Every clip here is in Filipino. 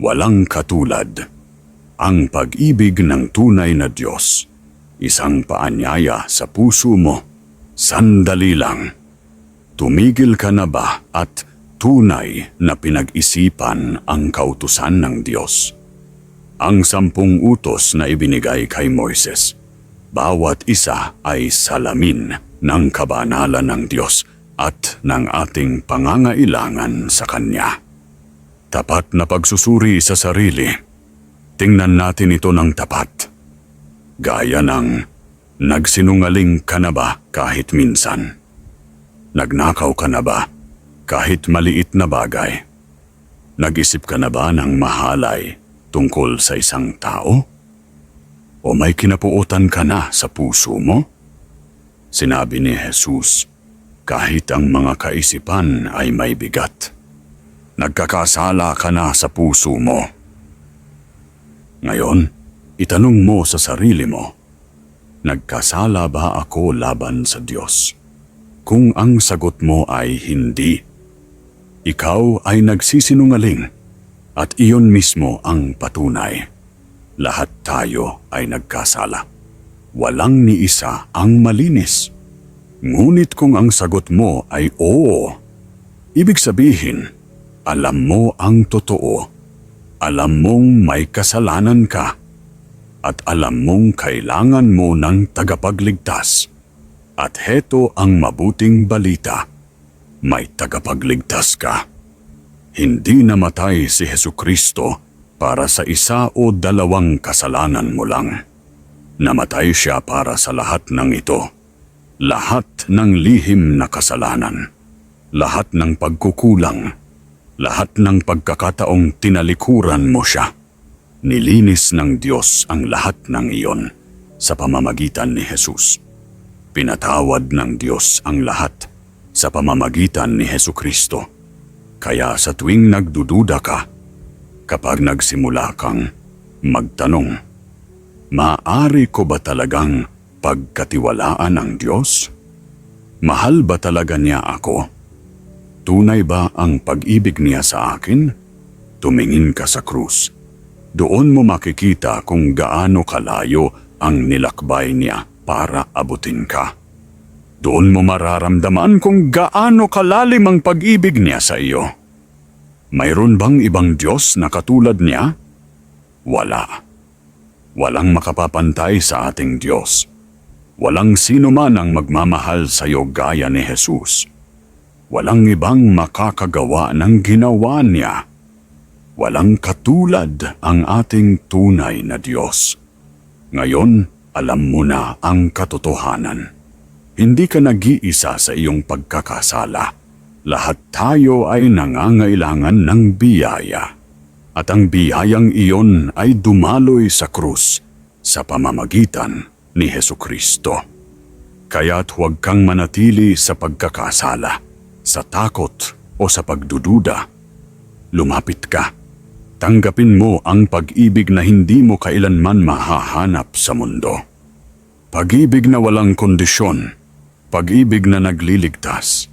Walang katulad. Ang pag-ibig ng tunay na Diyos. Isang paanyaya sa puso mo. Sandali lang. Tumigil ka na ba at tunay na pinag-isipan ang kautusan ng Diyos? Ang sampung utos na ibinigay kay Moises, bawat isa ay salamin ng kabanalan ng Diyos at ng ating pangangailangan sa Kanya. Tapat na pagsusuri sa sarili, tingnan natin ito ng tapat. Gaya ng nagsinungaling ka na ba kahit minsan? Nagnakaw ka na ba kahit maliit na bagay? Nag-isip ka na ba ng mahalay tungkol sa isang tao? O may kinapuutan ka na sa puso mo? Sinabi ni Jesus, kahit ang mga kaisipan ay may bigat. Nagkakasala ka na sa puso mo. Ngayon, itanong mo sa sarili mo, nagkasala ba ako laban sa Diyos? Kung ang sagot mo ay hindi, ikaw ay nagsisinungaling at iyon mismo ang patunay. Lahat tayo ay nagkasala. Walang ni isa ang malinis. Ngunit kung ang sagot mo ay oo, ibig sabihin, alam mo ang totoo. Alam mong may kasalanan ka. At alam mong kailangan mo ng tagapagligtas. At heto ang mabuting balita. May tagapagligtas ka. Hindi namatay si Heso Kristo para sa isa o dalawang kasalanan mo lang. Namatay siya para sa lahat ng ito. Lahat ng lihim na kasalanan. Lahat ng pagkukulang. Lahat ng pagkakataong tinalikuran mo siya. Nilinis ng Diyos ang lahat ng iyon sa pamamagitan ni Jesus. Pinatawad ng Diyos ang lahat sa pamamagitan ni Heso Kristo. Kaya sa tuwing nagdududa ka, kapag nagsimula kang magtanong, Maari ko ba talagang pagkatiwalaan ang Diyos? Mahal ba talaga niya ako? Tunay ba ang pag-ibig niya sa akin? Tumingin ka sa krus. Doon mo makikita kung gaano kalayo ang nilakbay niya para abutin ka. Doon mo mararamdaman kung gaano kalalim ang pag-ibig niya sa iyo. Mayroon bang ibang Diyos na katulad niya? Wala. Walang makapapantay sa ating Diyos. Walang sino man ang magmamahal sa iyo gaya ni Jesus. Walang ibang makakagawa ng ginawa niya. Walang katulad ang ating tunay na Diyos. Ngayon, alam mo na ang katotohanan. Hindi ka nag-iisa sa iyong pagkakasala. Lahat tayo ay nangangailangan ng biyaya. At ang biyayang iyon ay dumaloy sa krus sa pamamagitan ni Heso Kristo. Kaya't huwag kang manatili sa pagkakasala, sa takot o sa pagdududa. Lumapit ka. Tanggapin mo ang pag-ibig na hindi mo kailanman mahahanap sa mundo. Pag-ibig na walang kondisyon, pag-ibig na nagliligtas,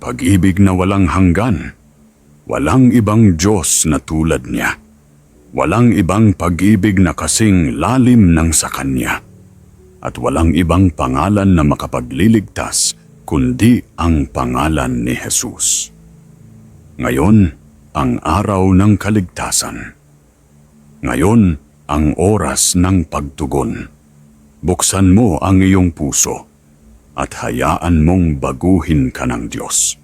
pag-ibig na walang hanggan, Walang ibang Diyos na tulad niya. Walang ibang pag-ibig na kasing lalim ng sa Kanya. At walang ibang pangalan na makapagliligtas kundi ang pangalan ni Jesus. Ngayon, ang araw ng kaligtasan. Ngayon, ang oras ng pagtugon. Buksan mo ang iyong puso at hayaan mong baguhin ka ng Diyos.